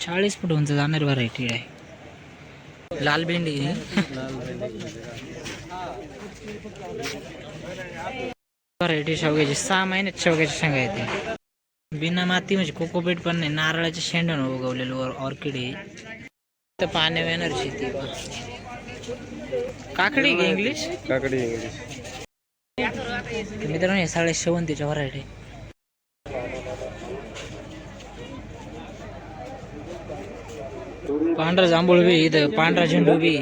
चाळीस फूट उंच जाणार व्हरायटी आहे. लाल भेंडी व्हरायटी शेवग्याची सहा महिन्यात शेवग्याची शेंगा येते. बिना माती म्हणजे कोकोपीट पण नाही नारळाच्या शेंड्यानं उगवलेलं वर ऑर्किड आहे. तर पाण्या येणार शेती. काकडी इंग्लिश काकडी इंग्लिश तर मित्रांनो हे सगळ्या शेवंतीच्या व्हरायटी पांढरा जांभूळ बी इथं पांढरा झेंडू बी.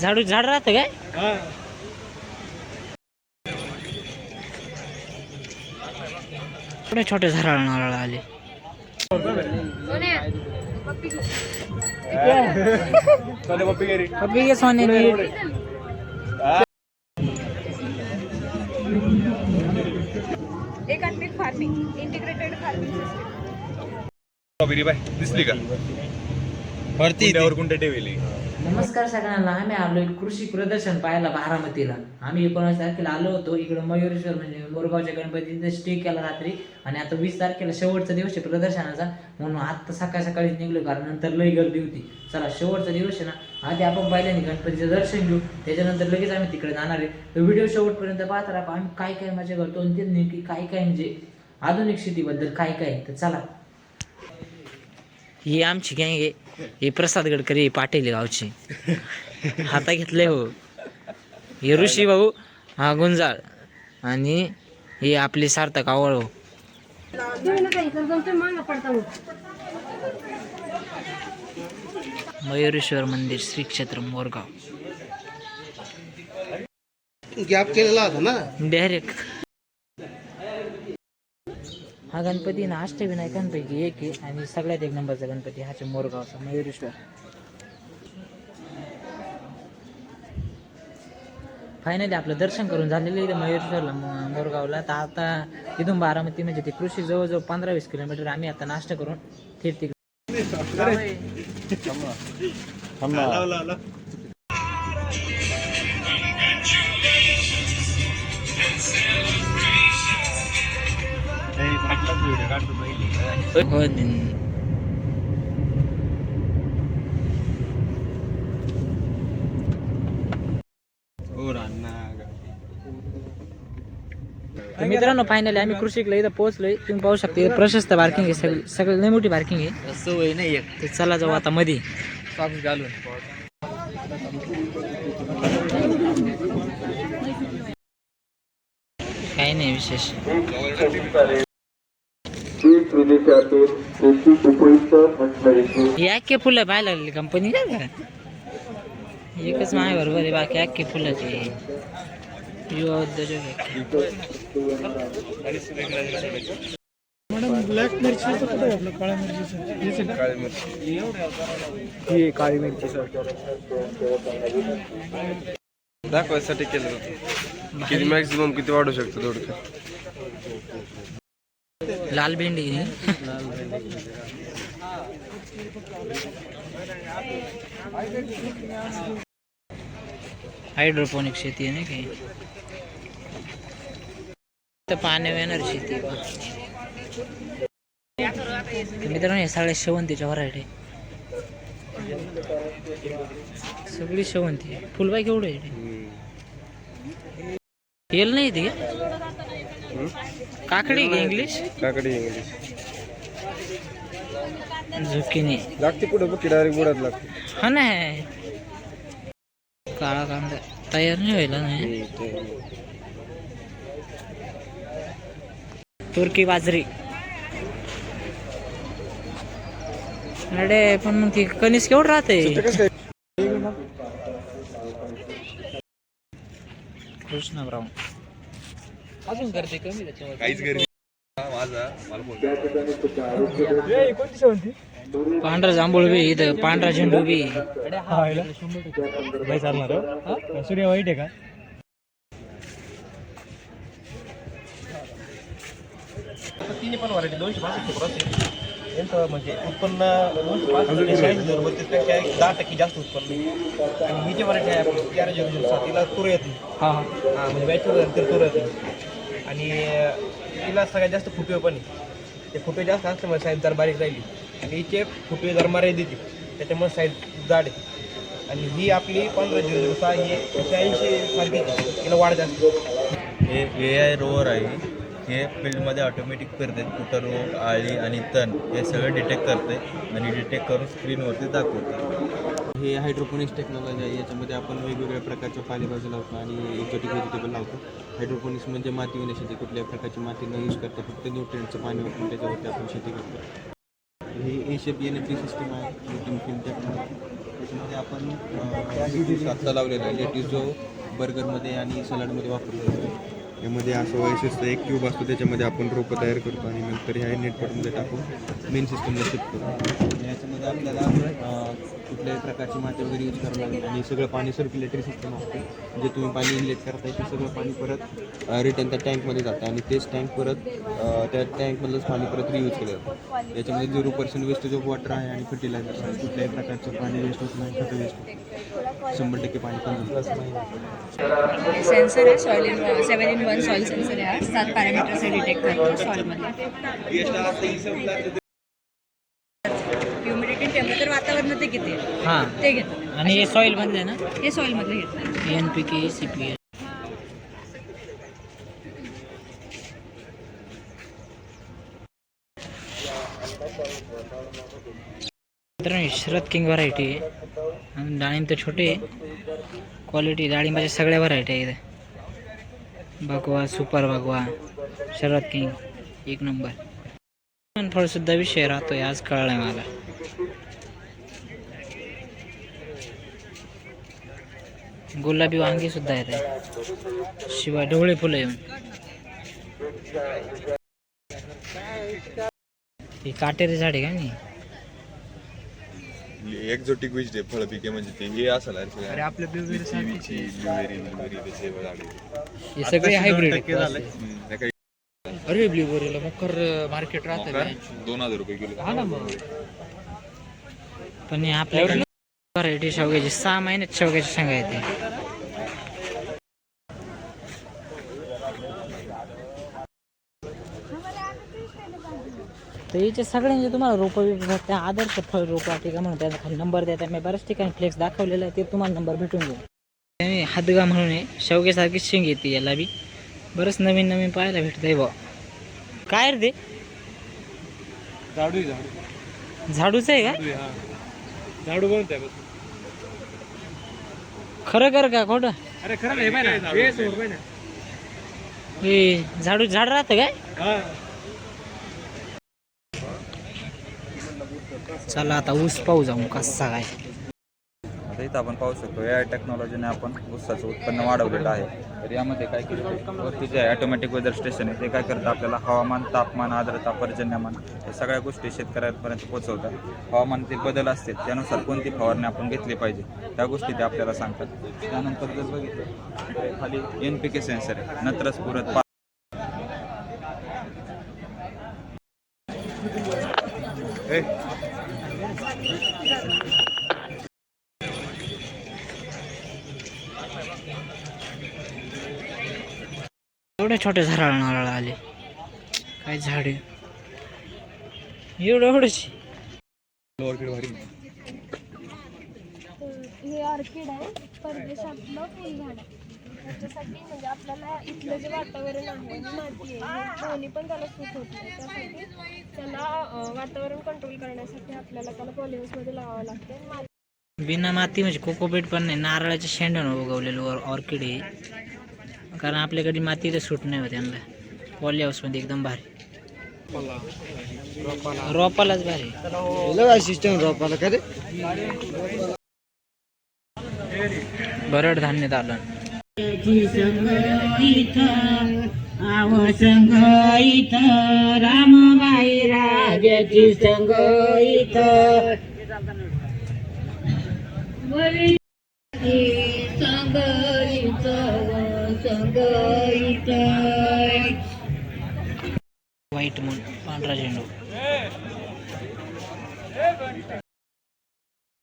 झाडू झाड राहतं काय? थोडे छोटे झाडाळ नारळ आले. पप्पी के सोने एकात्मिक farming integrated farming system strawberry bye दिसली का? कुंड्यावर कुंड्या ठेवली नमस्कार सगळ्यांना. आम्ही आलो कृषी प्रदर्शन पाहायला बारामतीला. आम्ही एकोणीस तारखेला आलो होतो. इकडं मयुरेश्वर म्हणजे मोरगावच्या गणपतीने स्टे केला रात्री. आणि आता वीस तारखेला शेवटचा दिवस आहे प्रदर्शनाचा. म्हणून आता सकाळी सकाळीच निघलो कारण नंतर लई गर्दी होती. चला शेवटचा दिवस आहे ना. आधी आपण पहिल्यांदा गणपतीचं दर्शन घेऊ. त्याच्यानंतर लगेच आम्ही तिकडे जाणार आहे. तर व्हिडिओ शेवटपर्यंत पाहत राहा. आम्ही काय काय मजा करतो आणि ते नेमकी काय काय म्हणजे आधुनिक शेतीबद्दल काय काय. आहे. तर चला. ही आमची गँग आहे. हे प्रसाद गडकरी पाटील आहे गावची. हाता घेतले हो. हे ऋषी भाऊ हा गुंजाळ. आणि हे आपली सार्थक आवळ हो. मयुरेश्वर मंदिर श्री क्षेत्र मोरगाव. गॅप केलेला होता ना? डायरेक्ट हा गणपती ना अष्टविनायकांपैकी एक आहे आणि सगळ्यात एक नंबरचा गणपती हाचे मोरगावचा मयुरेश्वर. फायनली आपलं दर्शन करून झालेलं आहे इथं मयुरेश्वरला मोरगावला. तर आता इथून बारामती म्हणजे ते कृषी जवळजवळ पंधरा वीस किलोमीटर आम्ही आता नाश्ता करून थेट तिकडे मित्रांनो फायनली आम्ही कृषीकला इथं पोहोचलोय. तुम्ही पाहू शकता इथं प्रशस्त पार्किंग आहे सगळी सगळं लई मोठी पार्किंग आहे. सवय नाही तर चला जाऊ आता मध्ये सॉक्स घालून काही नाही विशेष. उपयुक्त ही अख्खे फुलं पाहायला लागली कंपनी काय का? एकच माय बरोबर आहे बाकी अख्खे फुलाचे युवा उद्योजक आहे. ही काळी मिरची दाखवायसाठी केलं होतं. किती मॅक्सिमम किती वाढू शकतं थोडक्यात? लाल भेंडी. हायड्रोपोनिक शेती आहे ना काही तर पाण्या येणार शेती मित्रांनो हे सगळ्या शेवंतीच्या व्हरायटी सगळी शेवंती. फुलबाई केवढं? येल नाही ते काकडी इंग्लिश काकडी इंग्लिश झुकिनी लागते पुढे बघ डायरेक्ट बुडात लागते. हा ना. काळा कांदा. तयार नाही व्हायला नाही तुर्की बाजरी. अरे पण मग ती कणीस केवढं राहते कृष्ण ब्राऊन अजून करते कमी त्याच्यावर काहीच गरमी माझा मला बोल पांढरा जांभूळ बी इथं पांढरा झेंडू बी. सूर्य वाईट आहे का? तिन्ही पण व्हरायटी दोनशे पासष्ट यांचं म्हणजे उत्पन्न दोनशे पासष्ट शहाऐंशी हजार बत्तीसपेक्षा एक दहा टक्के जास्त उत्पन्न आहे. आणि ही जी व्हरायटी आहे आपली तेरा झिरो झिरो सात तिला तूर येत. हा हा. हा म्हणजे बॅचवर तर तूर येत. नाही आणि तिला सगळ्यात जास्त फुटवे पण आहे. ते फुटवे जास्त असल्यामुळे साईज जर बारीक राहिली. आणि हिचे फुटवे जर मारे देते. त्याच्यामुळे साईज जाड आहे. आणि ही आपली पंधरा झिरो ही ऐंशी सारखी आहे. तिला वाढ जास्त हे ए आय रोवर आहे. हे फील्डमध्ये ऑटोमॅटिक फिरते. कुठं रोग आळी आणि तण हे सगळं डिटेक्ट करते. आणि डिटेक्ट करून स्क्रीनवरती दाखवते. हे हायड्रोपोनिक्स टेक्नॉलॉजी आहे. याच्यामध्ये आपण वेगवेगळ्या प्रकारच्या पालेभाज्या लावतो आणि एक्झॉटिक व्हेजिटेबल लावतो. हायड्रोपोनिक्स म्हणजे माती शेती कुठल्याही प्रकारची माती न यूज करता फक्त न्यूट्रियंटचं पाणी वापरून त्याच्यावरती आपण शेती करतो. हे A shape N F system आहे. ग्लुटिन त्याच्यामध्ये आपण आत्ता लावलेला आहे लेटीस जो बर्गरमध्ये आणि सलाडमध्ये वापरलेला आहे. यामध्ये असं वैशिष्ट्य एक ट्यूब असतो त्याच्यामध्ये आपण रोपं तयार करतो आणि नंतर ह्या नेटवर्कमध्ये टाकून मेन सिस्टमला शिफ्ट करतो. आणि याच्यामध्ये आपल्याला कुठल्याही प्रकारची माती वगैरे यूज करावं लागेल आणि सगळं पाणी सर्क्युलेटरी सिस्टम असते जे तुम्ही पाणी इनलेट करताय ते सगळं पाणी परत रिटर्न त्या टँकमध्ये जातं. आणि तेच टँक परत त्या टँकमधलंच पाणी परत रियूज केलं जातं. याच्यामध्ये zero percent wastage of water आहे आणि फर्टिलायझर आहे. कुठल्याही प्रकारचं पाणी वेस्ट होत नाही खतं वेस्ट होत शंभर टक्के पाणी पण सेन्सर आहे soil in seven in one soil sensor आहे. सात पॅरामीटर्स डिटेक्ट करतो सॉइलमध्ये ह्युमिडिटी टेम्परेचर वातावरणात ते किती आहे हां. ते घेतो आणि हे सॉईल मधले ना? हे सॉइलमधले घेतो N P K C P मित्रांनो शरद किंग व्हरायटी आहे. आणि डाळिंब तर छोटे आहे. क्वालिटी डाळिंबाच्या सगळ्या व्हरायटी आहे इथे. भगवा सुपर भगवा शरद किंग एक नंबर. फळ विषय राहतोय आज कळलाय मला. गुलाबी वांगी सुद्धा येते शिवाय ढवळे फुलं येऊन. ही काटेरी झाडे का नाही? एक्झॉटिक व्हेजिटेबल फळ पिके म्हणजे ते हे असेल अरे आपल्या ब्लूबेरी ब्लूबेरी ब्लूबेरी त्याचे झाडे. हे सगळे हायब्रिड अरे ब्ल्यूबेरीला मकर मार्केट राहतं दोन हजार रुपये किलो. हा ना मग. पण हे आपल्याकडे व्हरायटी शेवग्याची सहा महिन्यात शेवग्याची शेंगा येते. तर याचे सगळ्यांचे तुम्हाला रोपं बी भेटते आदर्श फळ रोप वाटिका म्हणून त्याचा खाली नंबर देतात. मी बऱ्याच ठिकाणी फ्लेक्स दाखवलेला आहे ते तुम्हाला नंबर भेटून जाईल. त्याने हादगा म्हणून आहे शेवग्यासारखी शेंग येते याला बी. बरंच नवीन नवीन पाहायला भेटतंय बा काय रे ते? झाडू झाडू. झाडूच आहे का? झाडू बनत आहे खरं कर का खोटं? अरे खरं हे हे झाडू झाड राहतं काय? चला आता ऊस पाहू जाऊ कसा काय. आता इथं आपण पाहू शकतो या टेक्नॉलॉजीने आपण ऊसाचं उत्पन्न वाढवलेलं आहे. तर यामध्ये काय केलं वरती जे ऑटोमॅटिक वेदर स्टेशन आहे ते काय करतं आपल्याला हवामान तापमान आर्द्रता पर्जन्यमान या सगळ्या गोष्टी शेतकऱ्यांपर्यंत पोहोचवतात. हवामानातील बदल असतील त्यानुसार कोणती फवारणी आपण घेतली पाहिजे त्या गोष्टी ते आपल्याला सांगतात. त्यानंतर जर बघितलं खाली एन पी के सेन्सर आहे नत्रस पुरत एवढे छोटे झाडाला नारळ आले. काय झाड? एवढं एवढंच. हे ऑर्किड आहे. परदेशातलं फुलझाड. आहे त्याच्यासाठी म्हणजे आपल्याला इथलं जे वातावरण आहे आणि माती आहे हे दोन्ही पण त्याला सूट होत. नाही त्यासाठी त्याला वातावरण कंट्रोल करण्यासाठी आपल्याला त्याला पॉलिहाऊसमध्ये लावावं लागते. माती बिना माती म्हणजे कोकोपीट पण नाही. नारळाच्या शेंड्यानं उगवलेलं वर ऑर्किड आहे. कारण आपल्याकडे मातीला सूट नाही होत त्यांना पॉली हाऊसमध्ये एकदम भारी. रोपालाच भारी. सिस्टम रोपाला. का रे? भरड धान्य दालन. व्हाईट मून पांढरा झेंडू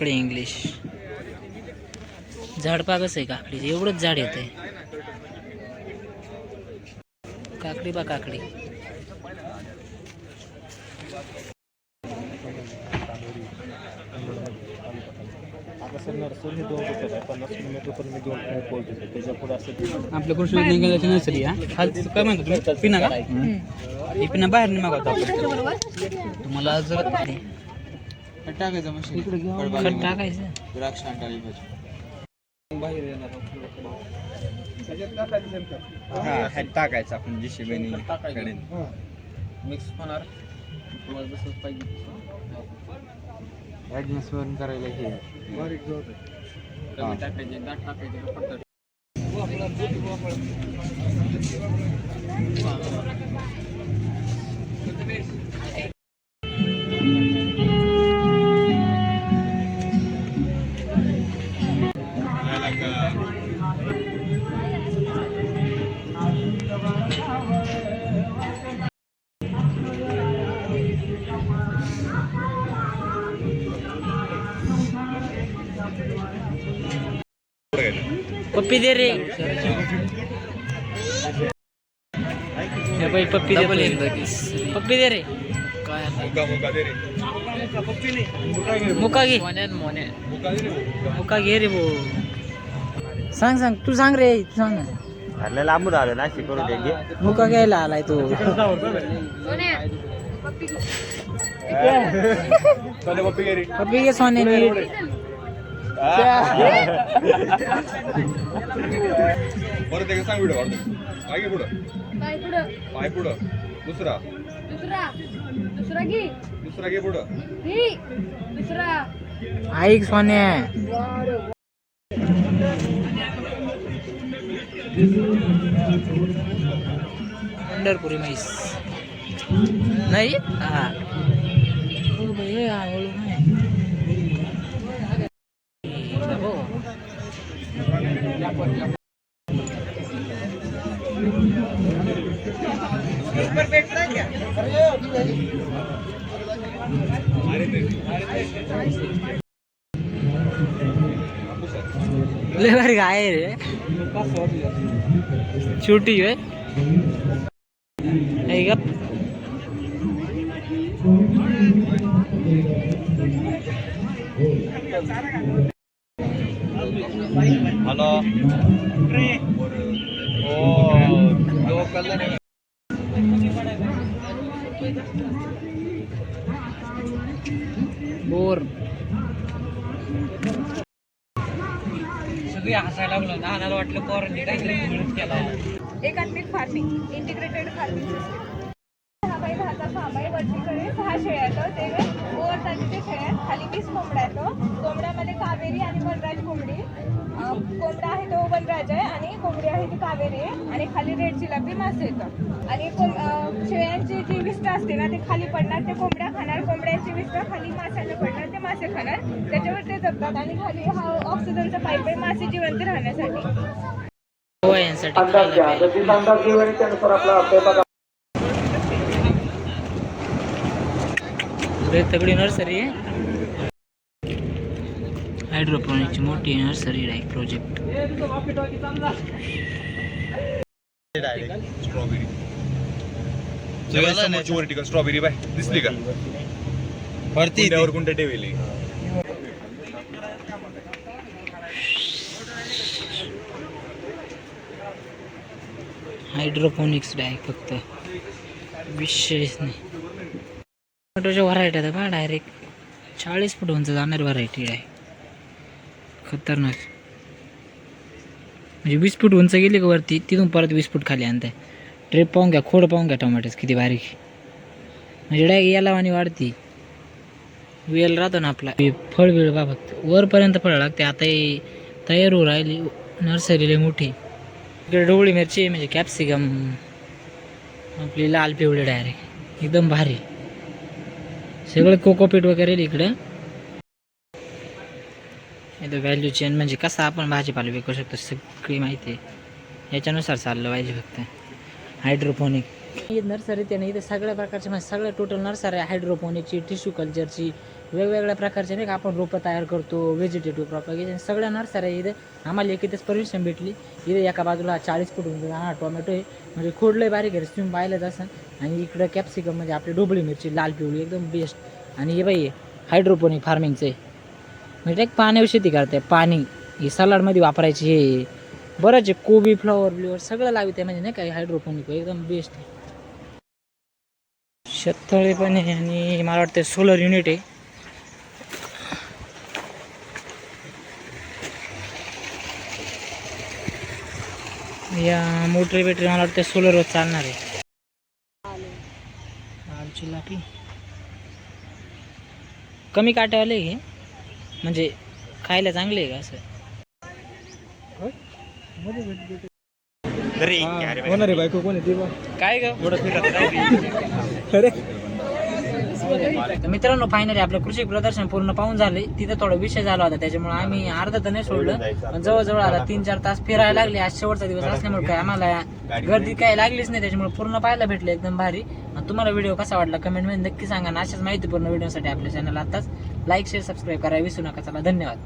इकडे इंग्लिश झाड कसं आहे काकडीचं एवढंच झाड येते काकडी बा काकडी. आपल्या कृषी विज्ञान नर्सरी हा? खालती काय म्हणतो तुम्ही? पिना का? ही पिना बाहेर नाही मागवतो आपण. तुम्हाला जर टाकायचं मशीन. टाकायचं. द्राक्ष आणि डाळिंबाची हा ह्यात टाकायचं आपण जी शिबेनी मिक्स होणार. तुम्हाला जसं पाहिजे वरून करायला हे. कमी टाकायचे दाट टाकायचे का फक्त पप्पी दे रे हे बाई पप्पी दे पप्पी दे रे काय मुका घे मुका घे रे भो सांग सांग तू सांग रे तू सांग ना. लांबून आलं नाशिक करून घे मुका घ्यायला आलाय तो पप्पी घे सोने नीट परत एकदा सांग व्हिडिओ पाय पुढं. काय पुढं. पाय पुढं. दुसरा. दुसरा. दुसरा घे. दुसरा घे पुढं. घे. दुसरा. ऐक सोने. पंढरपुरी म्हैस. नाही? हा. हो लेबर गाय रे छोटी है ऐक गप. हॅलो दो कलर बोर सगळी हसायला लागलं. नानाला वाटलं पोरांनी काहीतरी मिळत केला. एकात्मिक फार्मिंग इंटिग्रेटेड फार्मिंग सहा बाय दहाचा फार्म आहे वरतीकडे सहा शेळ्या येतं ते आहेत. खाली वीस कोंबड्या येतो कोंबड्यामध्ये कावेरी आणि वनराज कोंबडी. कोंबडा आहे तो वनराज आहे आणि कोंबडी आहे ती कावेरी आहे. आणि खाली रेड जिलापी मासे येतं आणि कोंब शेळ्यांची जी विष्ट असते ना ते खाली पडणार. ते कोंबड्या खाणार. कोंबड्यांची विष्ट खाली माशांना पडणार. ते मासे खाणार. त्याच्यावर ते जगतात आणि खाली हा ऑक्सिजनचा पाईप आहे मासे जिवंत राहण्यासाठी. यांसाठी खायला प्यायला. पुढे तगडी नर्सरी आहे. हायड्रोपोनिकची मोठी नर्सरी आहे प्रोजेक्ट. स्ट्रॉबेरी. का? स्ट्रॉबेरी बाय. दिसली का? वरती कुंड्यावर कुंड्या ठेवली हायड्रोपोनिक्स आहे फक्त. विशेष नाही. टोमॅटोच्या व्हरायटी आता पहा डायरेक्ट चाळीस फूट उंच जाणारी व्हरायटी आहे. खतरनाक. म्हणजे वीस फूट उंच गेली का वरती तिथून परत वीस फूट खाली आणताय. ट्रीप पाहून घ्या खोड पाहून घ्या टोमॅटोच किती बारीक. म्हणजे डायरेक्ट याला आणि वाढती. वेल राहतो ना आपला. हे फळ वेळ बा फक्त. वरपर्यंत फळ लागते. आता तयार होऊ राहिली नर्सरीला मोठी. इकडे डोळी मिरची म्हणजे कॅप्सिकम आपली लाल पिवळी डायरेक्ट एकदम भारी. सगळं कोकोपीट वगैरे आहे इकडं. इथं व्हॅल्यू चेन म्हणजे कसं आपण भाजीपाला विकू शकतो सगळी माहिती आहे. याच्यानुसार चाललं पाहिजे फक्त. हायड्रोपोनिक नर्सरी त्याने इथे सगळ्या प्रकारचे म्हणजे सगळ्या टोटल नर्सरी आहे हायड्रोपोनिकची टिश्यू कल्चरची वेगवेगळ्या प्रकारचे नाही का आपण रोपं तयार करतो व्हेजिटेटिव्ह प्रॉपगेशन सगळ्या नर्सऱ्या इथे आम्हाला एक इथेच परमिशन भेटली. इथे एका बाजूला चाळीस फूट हा टोमॅटो आहे. म्हणजे खोडलंय बारीक आहे तुम्ही पाहिलंच असं आणि इकडं कॅप्सिकम म्हणजे आपली डोबळी मिरची लाल पिवळी एकदम बेस्ट आणि हे बाई हायड्रोपोनिक फार्मिंगचं आहे. म्हणजे एक पाण्यावर शेती करते. पाणी हे सलाडमध्ये वापरायची हे. बरंच आहे कोबी फ्लॉवर ब्लिवर सगळं लावित आहे म्हणजे नाही काय हायड्रोपोनिक एकदम बेस्ट आहे. शेततळे पण आहे आणि मला वाटतं सोलर युनिट आहे. या मोटरी बेटरी मला वाटतं सोलरवर चालणार आहे. आमची लाकडी कमी काट्यावाले हे. म्हणजे खायला चांगले आहे का असं? होणार आहे बायको कोण आहे काय ग? तर मित्रांनो फायनली आपलं कृषी प्रदर्शन पूर्ण पाहून झाले. तिथं थोडा विषय झाला होता त्याच्यामुळे आम्ही अर्धा तर नाही सोडलं. पण जवळजवळ आता तीन चार तास फिरायला लागले. आज शेवटचा दिवस असल्यामुळे काय आम्हाला गर्दी काय लागलीच नाही त्याच्यामुळे पूर्ण पाहायला भेटले एकदम भारी. आणि तुम्हाला व्हिडिओ कसा वाटला कमेंटमध्ये नक्की सांगा. अशाच माहितीपूर्ण व्हिडिओसाठी आपल्या चॅनल आताच लाईक शेअर सबस्क्राईब करायला विसरू नका. चला धन्यवाद.